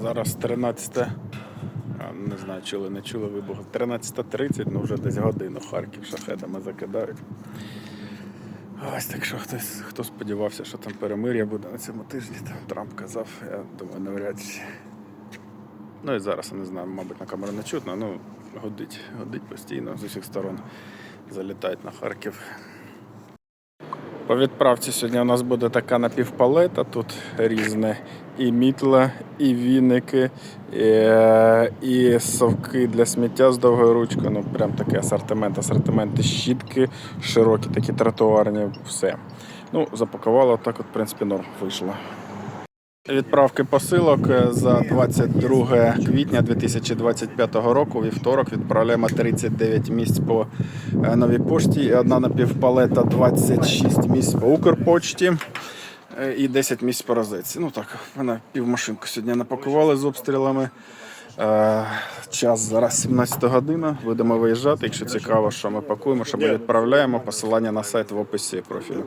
Зараз 13. Не знаю, чули, не чули вибух. 13.30, ну вже десь годину Харків шахедами закидають. Ось так що хтось, хто сподівався, що там перемир'я буде на цьому тижні, там Трамп казав, я думаю, навряд чи. Ну і зараз я не знаю, мабуть, на камеру не чутно, ну годить, годить постійно з усіх сторон залітають на Харків. По відправці сьогодні у нас буде така напівпалета. Тут різне і мітла, і віники, і, і совки для сміття з довгою ручкою. Ну, прям такий асортимент, асортименти, щітки, широкі, такі тротуарні, все. Ну, запакувало так, от, в принципі, норм вийшло. Відправки посилок е, за 22 квітня 2025 року. Вівторок відправляємо 39 місць по е, новій пошті, і одна напівпалета 26 місць по Укрпочті е, і 10 місць по розетці. Ну так, мене півмашинку сьогодні напакували з обстрілами. Час зараз 17 година. Будемо виїжджати. Якщо цікаво, що ми пакуємо, що ми відправляємо. Посилання на сайт в описі профілю.